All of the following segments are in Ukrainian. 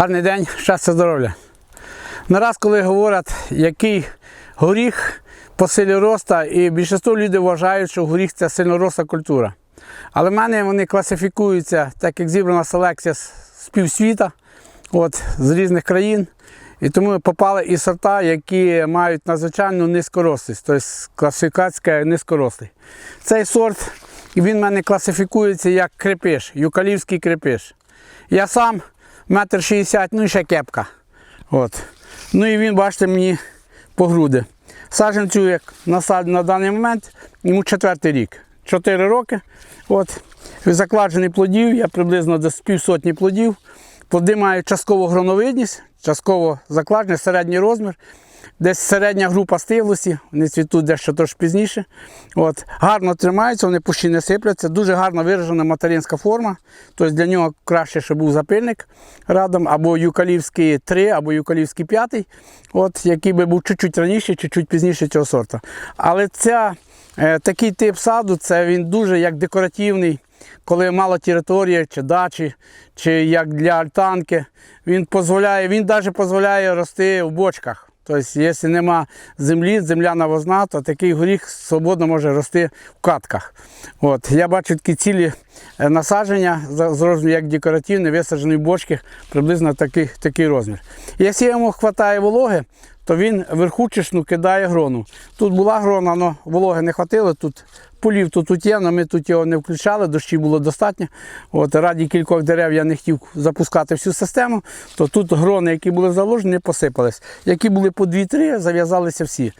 Гарний день, щастя, здоров'я. Не раз, коли говорять, який горіх по силі роста, і більшість людей вважають, що горіх це сильноросла культура. Але в мене вони класифікуються, так як зібрана селекція з півсвіта, от, з різних країн. І тому попали і сорта, які мають надзвичайну низькорослість, тобто класифікація низькорослий. Цей сорт він в мене класифікується як крепиш, юкалівський крепиш. Я сам метр шістдесят, ну і ще кепка. От. Ну і він, бачите, мені по груди. Саджанцю, як насад на даний момент, йому четвертий рік. Чотири роки. От. Закладжений плодів, я приблизно десь півсотні плодів. Плоди мають частково гроновидність, частково закладений, середній розмір. Десь середня група стиглості, вони цвітуть дещо трошки пізніше. От. Гарно тримаються, вони пущі не сипляться. Дуже гарно виражена материнська форма. Тобто для нього краще, щоб був запильник радом, або юкалівський 3, або юкалівський 5, от, який би був чуть-чуть раніше, чуть-чуть пізніше цього сорту. Але ця, е, такий тип саду, це він дуже як декоративний. Коли мало території, чи дачі, чи як для альтанки, він дозволяє, він навіть дозволяє рости в бочках. Тобто, якщо нема землі, земля навозна, то такий горіх свободно може рости в катках. От. Я бачу такі цілі е, насадження, за- як декоративні, висаджені в бочки, приблизно такий, такий розмір. Якщо йому вистачає вологи, то він верхучишну кидає грону. Тут була грона, але вологи не хватило. Тут полів тут, тут є, але ми тут його не включали, дощі було достатньо. От, раді кількох дерев я не хотів запускати всю систему, то тут грони, які були заложені, посипались. Які були по 2-3, зав'язалися всі.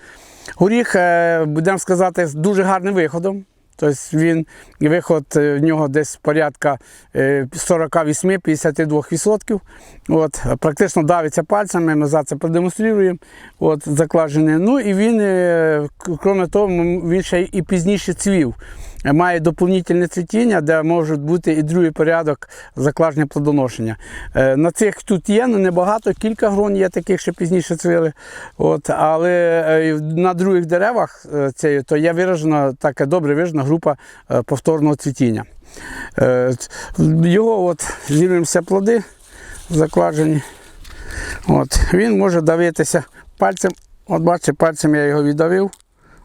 Горіх, е, будемо сказати, з дуже гарним виходом. Тобто він виход е, в нього десь порядка е, 48-52%. От, практично давиться пальцями, ми за це продемонструємо. От, закладений. Ну і він, е, крім того, він ще і пізніше цвів. Е, Має доповнительне цвітіння, де може бути і другий порядок закладення плодоношення. Е, На цих тут є, але небагато, кілька грон є таких, що пізніше цвіли. От, але е, на других деревах е, то є виражена така добре виражена група повторного цвітіння. Його от зірвемося плоди закладені. От, він може давитися пальцем. От бачите, пальцем я його віддавив.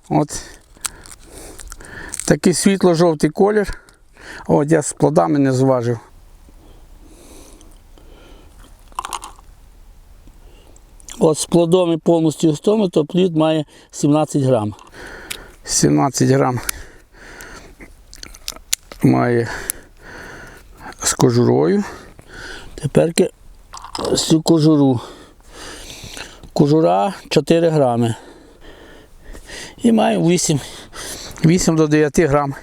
От. Такий світло-жовтий колір. От я з плодами не зважив. От з плодом і повністю густому, то плід має 17 грам. 17 грам має з кожурою. Тепер цю кожуру. Кожура 4 грами. І маємо 8, 8 до 9 грам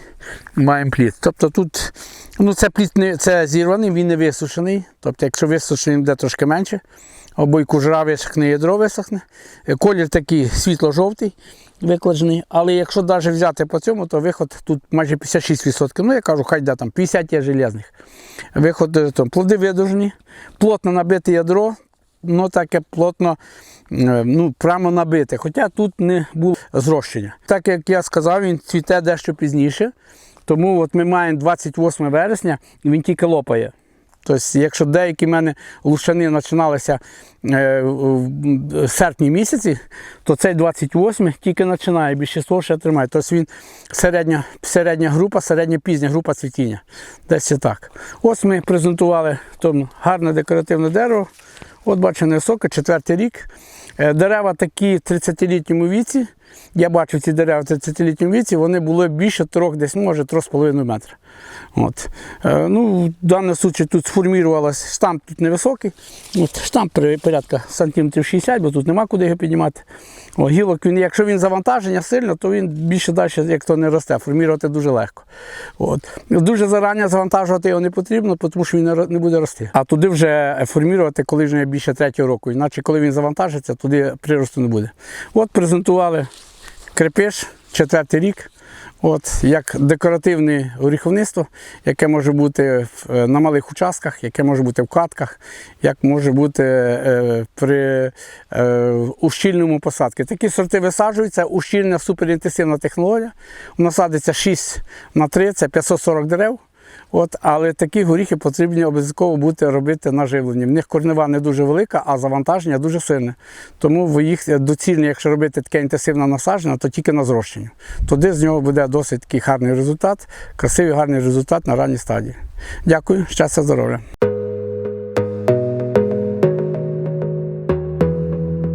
маємо плід. Тобто тут ну це плід не це зірваний, він не висушений. Тобто, якщо висушений, буде трошки менше. Або й кожура висохне, ядро висохне. Е, Колір такий світло-жовтий викладений. Але якщо навіть взяти по цьому, то виход тут майже 56%. Ну, я кажу, хай де там 50 є железних. Виход е, там, плоди видужені, плотно набите ядро, ну таке плотно е, ну, прямо набите. Хоча тут не було зрощення. Так як я сказав, він цвіте дещо пізніше. Тому от ми маємо 28 вересня і він тільки лопає. Тобто, якщо деякі в мене лушани починалися е, в серпні місяці, то цей 28 тільки починає, більшість ще тримає. Тобто він середня, середня група, середня пізня група цвітіння. Десь так. Ось ми презентували гарне декоративне дерево. От бачу, невисоке, четвертий рік. Е, Дерева такі в 30-літньому віці. Я бачу ці дерева в 30-літньому віці, вони були більше трьох, десь може 3,5 метра. От. Е, ну, в даному случаї тут сформувалось, штамп тут невисокий. От, штамп порядка сантиметрів 60, бо тут нема куди його піднімати. О, гілок, він, якщо він завантаження сильно, то він більше далі, як то не росте, формувати дуже легко. От. Дуже зарані завантажувати його не потрібно, тому що він не буде рости. А туди вже формувати, коли вже більше третього року. Іначе коли він завантажиться, туди приросту не буде. От презентували крепиш, четвертий рік. От, як декоративне горіховництво, яке може бути е, на малих участках, яке може бути в катках, як може бути е, при е, ущільному посадці. Такі сорти висаджуються, ущільна суперінтенсивна технологія. Вона садиться 6 на 3, це 540 дерев. От, але такі горіхи потрібні обов'язково бути робити на живленні. В них корнева не дуже велика, а завантаження дуже сильне. Тому ви їх доцільно, якщо робити таке інтенсивне насадження, то тільки на зрощення. Тоді з нього буде досить такий гарний результат, красивий гарний результат на ранній стадії. Дякую, щастя, здоров'я.